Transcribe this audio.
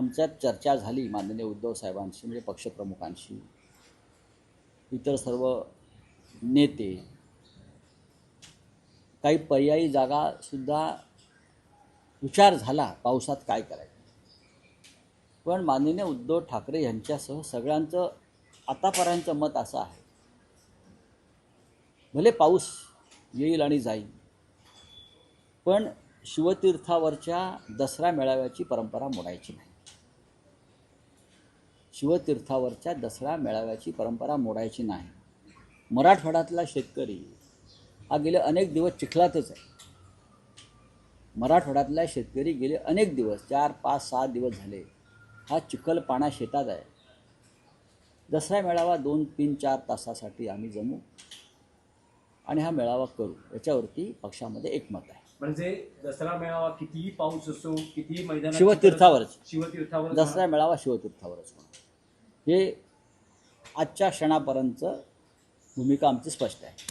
आमच्यात चर्चा झाली माननीय उद्धव साहेबांशी म्हणजे पक्षप्रमुखांशी. इतर सर्व नेते. काही पर्यायी जागासुद्धा विचार झाला पावसात काय करायचं? पण माननीय उद्धव ठाकरे यांच्यासह सगळ्यांचं आतापर्यंतचं मत असं आहे. भले पाऊस येईल आणि जाईल पण शिवतीर्थावरच्या दसरा मेळाव्याची परंपरा मोडायची नाही. शिवतीर्थावरच्या दसरा मेळाव्याची परंपरा मोडायची नाही. मराठवाड्यातला शेतकरी हा गेले अनेक दिवस चिखलातच आहे. मराठवाड्यातला शेतकरी गेले अनेक दिवस चार पाच सहा दिवस झाले. हा चिखल पाणा शेतात आहे. दसरा मेळावा दोन तीन चार तासासाठी आम्ही जमू आणि हा मेळावा करू. याच्यावरती पक्षामध्ये एकमत आहे. म्हणजे दसरा मेळावा कितीही पाऊस असो कितीही मैदानात शिवतीर्थावरच. शिवतीर्थावर दसरा मेळावा शिवतीर्थावरच होणार. हे आजच्या क्षणापर्यंतचं भूमिका आमची स्पष्ट आहे.